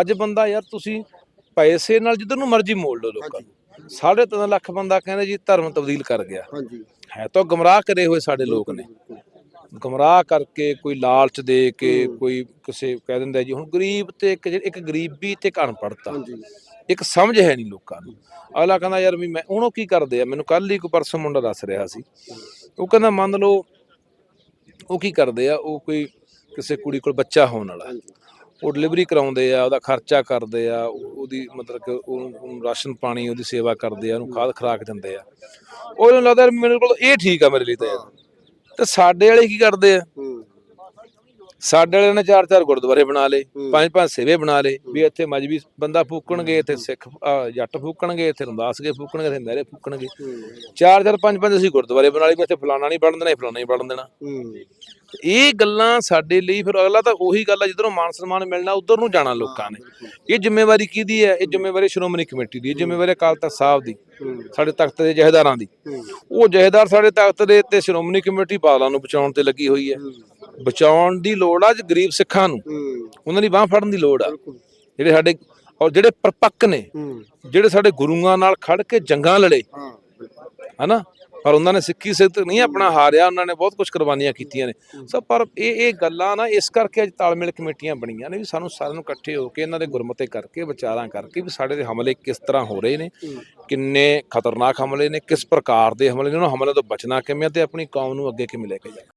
ਅੱਜ ਬੰਦਾ ਯਾਰ ਤੁਸੀਂ ਪੈਸੇ ਨਾਲ ਜਿੱਧਰ ਨੂੰ ਮਰਜ਼ੀ ਮੋੜ ਲਓ ਲੋਕਾਂ ਨੂੰ। ਸਾਢੇ ਤਿੰਨ ਲੱਖ ਬੰਦਾ ਕਹਿੰਦੇ ਜੀ ਧਰਮ ਤਬਦੀਲ ਕਰ ਗਿਆ। ਹਾਂਜੀ। ਹੈ ਤਾਂ ਗਮਰਾਹ ਕਰੇ ਹੋਏ ਸਾਡੇ ਲੋਕ ਨੇ। ਗਮਰਾਹ ਕਰਕੇ ਕੋਈ ਲਾਲਚ ਦੇ ਕੇ ਕੋਈ ਕਿਸੇ ਕਹਿ ਦਿੰਦਾ ਜੀ ਹੁਣ ਗਰੀਬ ਤੇ ਇੱਕ ਇੱਕ ਗਰੀਬੀ ਤੇ ਇੱਕ ਅਨਪੜਤਾ ਇੱਕ ਸਮਝ ਹੈ ਨਹੀਂ ਲੋਕਾਂ ਨੂੰ। ਅਗਲਾ ਕਹਿੰਦਾ ਯਾਰ ਵੀ ਮੈਂ ਹੁਣ ਉਹ ਕੀ ਕਰਦੇ ਆ? ਮੈਨੂੰ ਕੱਲ ਹੀ ਕੋਈ ਪਰਸੋਂ ਮੁੰਡਾ ਦੱਸ ਰਿਹਾ ਸੀ। ਉਹ ਕਹਿੰਦਾ ਮੰਨ ਲਓ ਉਹ ਕੀ ਕਰਦੇ ਆ? ਉਹ ਕੋਈ ਕਿਸੇ ਕੁੜੀ ਕੋਲ ਬੱਚਾ ਹੋਣ ਵਾਲਾ। ਹਾਂਜੀ। ਉਹ ਡਿਲੀਵਰੀ ਕਰਾਉਂਦੇ ਆ ਉਹਦਾ ਖਰਚਾ ਕਰਦੇ ਆ ਉਹ- ਉਹਦੀ ਮਤਲਬ ਕਿ ਉਹਨੂੰ ਉਹਨੂੰ ਰਾਸ਼ਨ ਪਾਣੀ ਉਹਦੀ ਸੇਵਾ ਕਰਦੇ ਆ ਉਹਨੂੰ ਖਾਦ ਖਰਾਕ ਦਿੰਦੇ ਆ। ਉਹਨੂੰ ਲੱਗਦਾ ਮੇਰੇ ਕੋਲ ਇਹ ਠੀਕ ਆ ਮੇਰੇ ਲਈ ਤਾਂ। ਸਾਡੇ ਵਾਲੇ ਕੀ ਕਰਦੇ ਆ? ਸਾਡੇ ਵਾਲਿਆਂ ਨੇ ਚਾਰ ਚਾਰ ਗੁਰਦੁਆਰੇ ਬਣਾ ਲਏ। ਪੰਜ ਪੰਜ ਸੇਵੇ ਬਣਾ ਲਏ ਵੀ ਇੱਥੇ ਮਜਬੀ ਬੰਦਾ ਫੂਕਣਗੇ ਇੱਥੇ ਸਿੱਖ ਜੱਟ ਫੂਕਣਗੇ ਇੱਥੇ ਰੰਦਾਸਗੇ ਫੂਕਣਗੇ ਇੱਥੇ ਮਹਿਰੇ ਫੂਕਣਗੇ। ਚਾਰ ਚਾਰ ਪੰਜ ਪੰਜ ਅਸੀਂ ਗੁਰਦੁਆਰੇ ਬਣਾ ਲਏ ਵੀ ਇੱਥੇ ਫਲਾਣਾ ਨਹੀਂ ਪੜਨ ਦੇਣਾ ਫਲਾਣਾ ਨਹੀਂ ਪੜਨ ਦੇਣਾ। ਇਹ ਗੱਲਾਂ ਸਾਡੇ ਲਈ ਫਿਰ ਅਗਲਾ ਤਾਂ ਉਹੀ ਗੱਲ ਆ ਜਿੱਧਰੋਂ ਮਾਨ ਸਨਮਾਨ ਮਿਲਣਾ ਉਧਰ ਨੂੰ ਜਾਣਾ ਲੋਕਾਂ ਨੇ। ਇਹ ਜ਼ਿੰਮੇਵਾਰੀ ਕਿਹਦੀ ਹੈ? ਇਹ ਜ਼ਿੰਮੇਵਾਰੀ ਸ਼੍ਰੋਮਣੀ ਕਮੇਟੀ ਦੀ ਇਹ ਜ਼ਿੰਮੇਵਾਰੀ ਅਕਾਲ ਤਖਤ ਸਾਹਿਬ ਦੀ ਸਾਡੇ ਤਖਤ ਦੇ ਜਹੇਦਾਰਾਂ ਦੀ। ਉਹ ਜਹੇਦਾਰ ਸਾਡੇ ਤਖਤ ਦੇ ਤੇ ਸ਼੍ਰੋਮਣੀ ਕਮੇਟੀ ਬਾਦਲਾਂ ਨੂੰ ਬਚਾਉਣ ਤੇ ਲੱਗੀ ਹੋਈ ਹੈ। ਬਚਾਉਣ ਦੀ ਲੋੜ ਆ ਅੱਜ ਗਰੀਬ ਸਿੱਖਾਂ ਨੂੰ। ਉਹਨਾਂ ਦੀ ਬਾਹ ਫੜਨ ਦੀ ਲੋੜ ਆ। ਜਿਹੜੇ ਸਾਡੇ ਔਰ ਜਿਹੜੇ ਪਰਪੱਕ ਨੇ ਜਿਹੜੇ ਸਾਡੇ ਗੁਰੂਆਂ ਨਾਲ ਖੜ ਕੇ ਜੰਗਾਂ ਲੜੇ। ਹਨਾ? ਪਰ ਉਹਨਾਂ ਨੇ ਸਿੱਖੀ ਸਿੱਧ ਨਹੀਂ ਆਪਣਾ ਹਾਰਿਆ ਉਹਨਾਂ ਨੇ ਬਹੁਤ ਕੁਝ ਕੁਰਬਾਨੀਆਂ ਕੀਤੀਆਂ ਨੇ। ਸੋ ਪਰ ਇਹ ਇਹ ਗੱਲਾਂ ਨਾ ਇਸ ਕਰਕੇ ਅੱਜ ਤਾਲਮੇਲ ਕਮੇਟੀਆਂ ਬਣੀਆਂ ਨੇ ਵੀ ਸਾਨੂੰ ਸਾਰਿਆਂ ਨੂੰ ਇਕੱਠੇ ਹੋ ਕੇ ਇਹਨਾਂ ਦੇ ਗੁਰਮਤੇ ਕਰਕੇ ਵਿਚਾਰਾਂ ਕਰਕੇ ਵੀ ਸਾਡੇ ਦੇ ਹਮਲੇ ਕਿਸ ਤਰ੍ਹਾਂ ਹੋ ਰਹੇ ਨੇ ਕਿੰਨੇ ਖਤਰਨਾਕ ਹਮਲੇ ਨੇ ਕਿਸ ਪ੍ਰਕਾਰ ਦੇ ਹਮਲੇ ਨੇ ਉਹਨਾਂ ਹਮਲੇ ਤੋਂ ਬਚਣਾ ਕਿਵੇਂ ਤੇ ਆਪਣੀ ਕੌਮ ਨੂੰ ਅੱਗੇ ਕਿਵੇਂ ਲੈ ਕੇ ਜਾਣਾ।